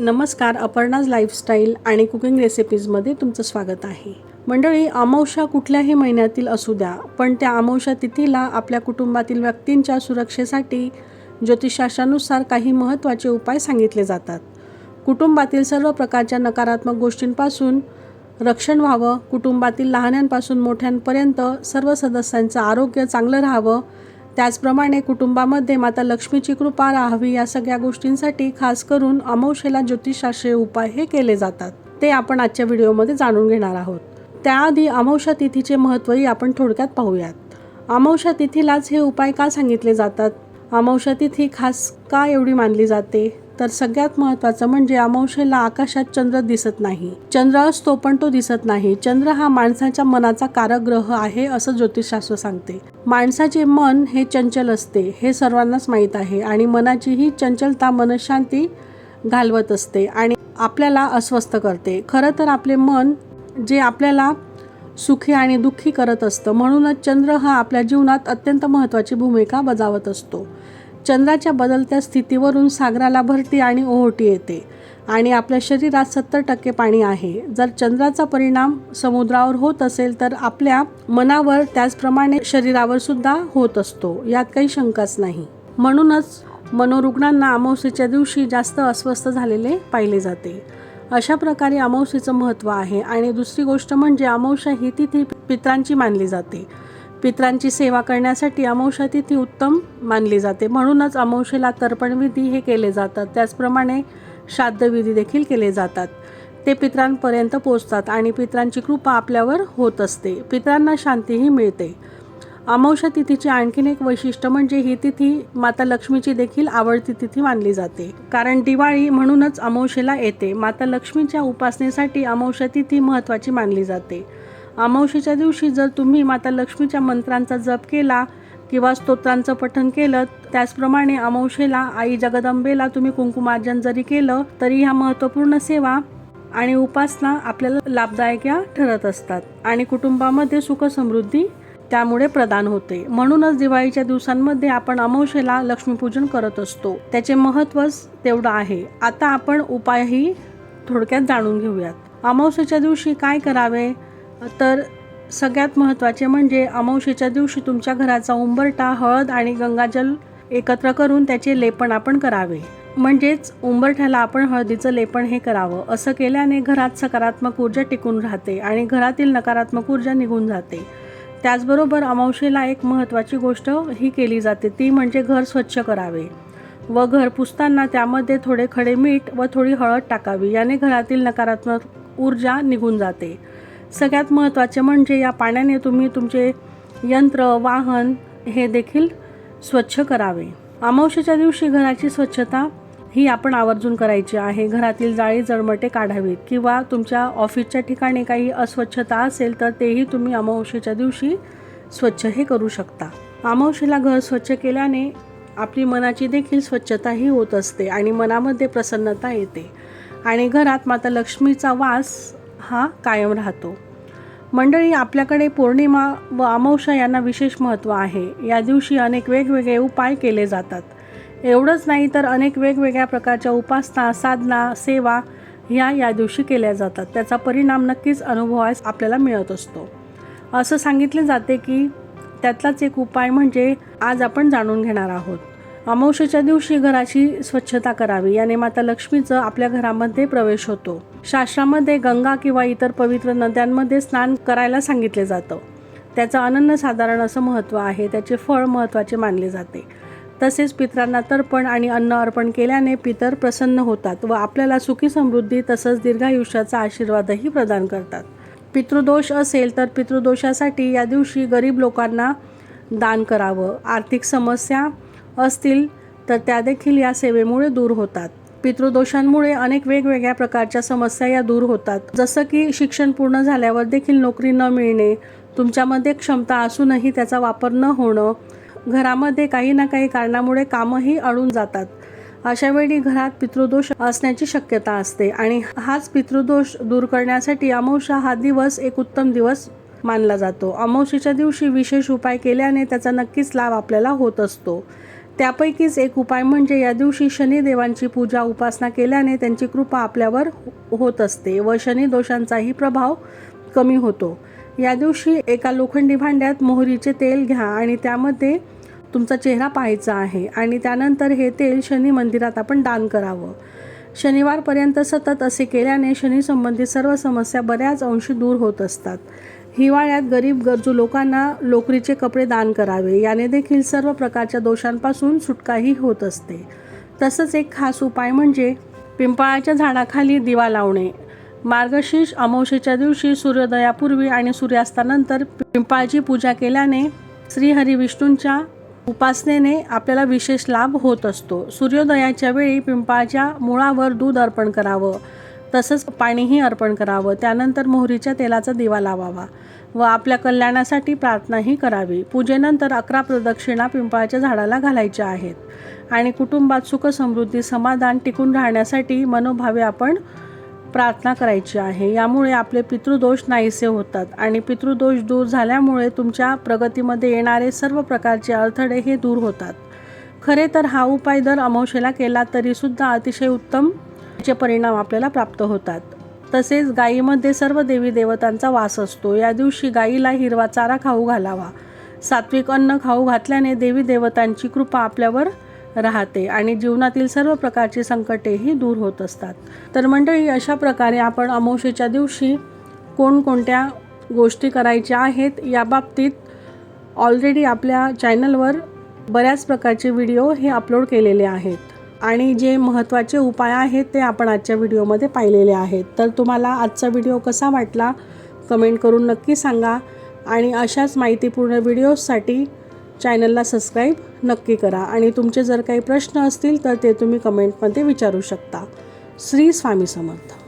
नमस्कार अपर्णाज लाईफस्टाईल आणि कुकिंग रेसिपीजमध्ये तुमचं स्वागत आहे. मंडळी अमावस्या कुठल्याही महिन्यातील असू द्या पण त्या अमावस्या तिथीला आपल्या कुटुंबातील व्यक्तींच्या सुरक्षेसाठी ज्योतिषशास्त्रानुसार काही महत्त्वाचे उपाय सांगितले जातात. कुटुंबातील सर्व प्रकारच्या नकारात्मक गोष्टींपासून रक्षण व्हावं कुटुंबातील लहान्यांपासून मोठ्यांपर्यंत सर्व सदस्यांचं आरोग्य चांगलं राहावं त्याचप्रमाणे कुटुंबामध्ये माता लक्ष्मीची कृपा राहावी या सगळ्या गोष्टींसाठी खास करून अमावशेला ज्योतिषशास्त्रीय उपाय हे केले जातात. ते आपण आजच्या व्हिडिओमध्ये जाणून घेणार आहोत. त्याआधी अमावशा तिथीचे महत्त्वही आपण थोडक्यात पाहूयात. अमावशा तिथीलाच हे उपाय का सांगितले जातात? अमावशा तिथी खास का एवढी मानली जाते? तर सगळ्यात महत्वाचं म्हणजे अमावशेला आकाशात चंद्र दिसत नाही. चंद्र असतो पण तो दिसत नाही. चंद्र हा माणसाच्या मनाचा कारग्रह आहे असं ज्योतिषशास्त्र सांगते. माणसाचे मन हे चंचल असते हे सर्वांनाच माहीत आहे आणि मनाची ही चंचलता मनशांती घालवत असते आणि आपल्याला अस्वस्थ करते. खरं तर आपले मन जे आपल्याला सुखी आणि दुःखी करत असतं म्हणूनच चंद्र हा आपल्या जीवनात अत्यंत महत्त्वाची भूमिका बजावत असतो. चंद्राच्या बदलत्या स्थितीवरून सागराला भरती आणि ओहोटी येते आणि आपल्या शरीरात सत्तर टक्के पाणी आहे. जर चंद्राचा परिणाम समुद्रावर होत असेल तर आपल्या मनावर त्याचप्रमाणे शरीरावर सुद्धा होत असतो. यात काही शंकाच नाही. म्हणूनच मनोरुग्णांना अमावस्येच्या दिवशी जास्त अस्वस्थ झालेले पाहिले जाते. अशा प्रकारे अमावस्येचं महत्त्व आहे आणि दुसरी गोष्ट म्हणजे अमावस्या ही तिथी पित्रांची मानली जाते. पित्रांची सेवा करण्यासाठी अमावस्या तिथी उत्तम मानली जाते. म्हणूनच अमावस्येला तर्पणविधी हे केले जातात. त्याचप्रमाणे श्राद्धविधी देखील केले जातात. ते पित्रांपर्यंत पोचतात आणि पित्रांची कृपा आपल्यावर होत असते. पित्रांना शांतीही मिळते. अमावस्या तिथीचे आणखीन एक वैशिष्ट्य म्हणजे ही तिथी माता लक्ष्मीची देखील आवडती तिथी मानली जाते. कारण दिवाळी म्हणूनच अमावशेला येते. माता लक्ष्मीच्या उपासनेसाठी अमावश्या तिथी महत्त्वाची मानली जाते. अमावशीच्या दिवशी जर तुम्ही माता लक्ष्मीच्या मंत्रांचा जप केला किंवा स्तोत्रांचं पठण केलं त्याचप्रमाणे अमावशेला आई जगदंबेला तुम्ही कुंकुमार्जन जरी केलं तरी ह्या महत्त्वपूर्ण सेवा आणि उपासना आपल्याला लाभदायक या ठरत असतात. आणि कुटुंबामध्ये सुखसमृद्धी त्यामुळे प्रदान होते. म्हणूनच दिवाळीच्या दिवसांमध्ये आपण अमावशेला लक्ष्मीपूजन करत असतो. त्याचे महत्त्वच तेवढं आहे. आता आपण उपायही थोडक्यात जाणून घेऊयात. अमावस्येच्या दिवशी काय करावे? तर सगळ्यात महत्त्वाचे म्हणजे अमावशेच्या दिवशी तुमच्या घराचा उंबरटा हळद आणि गंगाजल एकत्र करून त्याचे लेपण आपण करावे. म्हणजेच उंबरठ्याला आपण हळदीचं लेपन हे करावं. असं केल्याने घरात सकारात्मक ऊर्जा टिकून राहते आणि घरातील नकारात्मक ऊर्जा निघून जाते. त्याचबरोबर अमावशेला एक महत्त्वाची गोष्ट ही केली जाते ती म्हणजे घर स्वच्छ करावे व घर पुसताना त्यामध्ये थोडे खडे मीठ व थोडी हळद टाकावी. याने घरातील नकारात्मक ऊर्जा निघून जाते. सगळ्यात महत्त्वाचे म्हणजे या पाण्याने तुम्ही तुमचे यंत्र वाहन हे देखील स्वच्छ करावे. अमावशेच्या दिवशी घराची स्वच्छता ही आपण आवर्जून करायची आहे. घरातील जाळी जळमटे काढावीत किंवा तुमच्या ऑफिसच्या ठिकाणी काही अस्वच्छता असेल तर तेही तुम्ही अमावशेच्या दिवशी स्वच्छ हे करू शकता. अमावशेला घर स्वच्छ केल्याने आपली मनाची देखील स्वच्छताही होत असते आणि मनामध्ये प्रसन्नता येते. आणि घरात माता लक्ष्मीचा वास हा कायम राहतो. मंडळी आपल्याकडे पौर्णिमा व अमावस्या यांना विशेष महत्त्व आहे. या दिवशी अनेक वेगवेगळे उपाय केले जातात. एवढंच नाही तर अनेक वेगवेगळ्या प्रकारच्या उपासना साधना सेवा ह्या या दिवशी केल्या जातात. त्याचा परिणाम नक्कीच अनुभवास आपल्याला मिळत असतो. असं सांगितले जाते की त्यातलाच एक उपाय म्हणजे आज आपण जाणून घेणार आहोत. अमावस्येच्या दिवशी घराची स्वच्छता करावी. याने माता लक्ष्मीचं आपल्या घरामध्ये प्रवेश होतो. शास्त्रामध्ये गंगा किंवा इतर पवित्र नद्यांमध्ये स्नान करायला सांगितले जातं. त्याचं अनन्यसाधारण असं महत्त्व आहे त्याचे फळ महत्त्वाचे मानले जाते. तसेच पितरांना तर्पण आणि अन्न अर्पण केल्याने पितर प्रसन्न होतात व आपल्याला सुखी समृद्धी तसंच दीर्घायुष्याचा आशीर्वादही प्रदान करतात. पितृदोष असेल तर पितृदोषासाठी या दिवशी गरीब लोकांना दान करावं. आर्थिक समस्या असतील तर त्या देखील या सेवेमुळे दूर होतात. पितृदोषांमुळे अनेक वेगवेगळ्या प्रकारच्या समस्या या दूर होतात. जसं की शिक्षण पूर्ण झाल्यावर देखील नोकरी न मिळणे तुमच्यामध्ये क्षमता असूनही त्याचा वापर न होणं घरामध्ये काही ना काही कारणामुळे कामही अडून जातात. अशा वेळी घरात पितृदोष असण्याची शक्यता असते आणि हाच पितृदोष दूर करण्यासाठी अमावस्या हा दिवस एक उत्तम दिवस मानला जातो. अमावस्येच्या दिवशी विशेष उपाय केल्याने त्याचा नक्कीच लाभ आपल्याला होत असतो. त्यापैकीच एक उपाय म्हणजे या दिवशी शनिदेवांची पूजा उपासना केल्याने त्यांची कृपा आपल्यावर होत असते व शनी दोषांचाही प्रभाव कमी होतो. या दिवशी एका लोखंडी भांड्यात मोहरीचे तेल घ्या आणि त्यामध्ये तुमचा चेहरा पाहायचा आहे आणि त्यानंतर हे तेल शनी मंदिरात आपण दान करावं. शनिवारपर्यंत सतत असे केल्याने शनी संबंधित सर्व समस्या बऱ्याच अंशी दूर होत असतात. हिवाळ्यात गरीब गरजू लोकांना लोकरीचे कपडे दान करावे. याने देखील सर्व प्रकारच्या दोषांपासून सुटकाही होत असते. तसंच एक खास उपाय म्हणजे पिंपळाच्या झाडाखाली दिवा लावणे. मार्गशीर्ष अमावशेच्या दिवशी सूर्योदयापूर्वी आणि सूर्यास्तानंतर पिंपळाची पूजा केल्याने श्रीहरी विष्णूंच्या उपासनेने आपल्याला विशेष लाभ होत असतो. सूर्योदयाच्या वेळी पिंपळाच्या मुळावर दूध अर्पण करावं. तसंच पाणीही अर्पण करावं. त्यानंतर मोहरीच्या तेलाचा दिवा लावावा व आपल्या कल्याणासाठी प्रार्थनाही करावी. पूजेनंतर अकरा प्रदक्षिणा पिंपळाच्या झाडाला घालायच्या आहेत आणि कुटुंबात सुख समृद्धी समाधान टिकून राहण्यासाठी मनोभावे आपण प्रार्थना करायची आहे. यामुळे आपले पितृदोष नाहीसे होतात आणि पितृदोष दूर झाल्यामुळे तुमच्या प्रगतीमध्ये येणारे सर्व प्रकारचे अडथळे हे दूर होतात. खरे तर हा उपाय दर अमावशेला केला तरीसुद्धा अतिशय उत्तम चे परिणाम आपल्याला प्राप्त होतात. तसेच गायीमध्ये सर्व देवी देवतांचा वास असतो. या दिवशी गायीला हिरवा चारा खाऊ घालावा. सात्विक अन्न खाऊ घातल्याने देवी देवतांची कृपा आपल्यावर राहते आणि जीवनातील सर्व प्रकारची संकटेही दूर होत असतात. तर मंडळी अशा प्रकारे आपण अमावशेच्या दिवशी कोणकोणत्या गोष्टी करायच्या आहेत याबाबतीत ऑलरेडी आपल्या चॅनलवर बऱ्याच प्रकारचे व्हिडिओ हे अपलोड केलेले आहेत. आणि जे महत्त्वाचे उपाय आहेत ते आपण आजच्या व्हिडिओमध्ये पाहिलेले आहेत. तर तुम्हाला आजचा व्हिडिओ कसा वाटला कमेंट करून नक्की सांगा आणि अशाच माहितीपूर्ण व्हिडिओजसाठी चॅनलला सबस्क्राईब नक्की करा आणि तुमचे जर काही प्रश्न असतील तर ते तुम्ही कमेंटमध्ये विचारू शकता. श्री स्वामी समर्थ.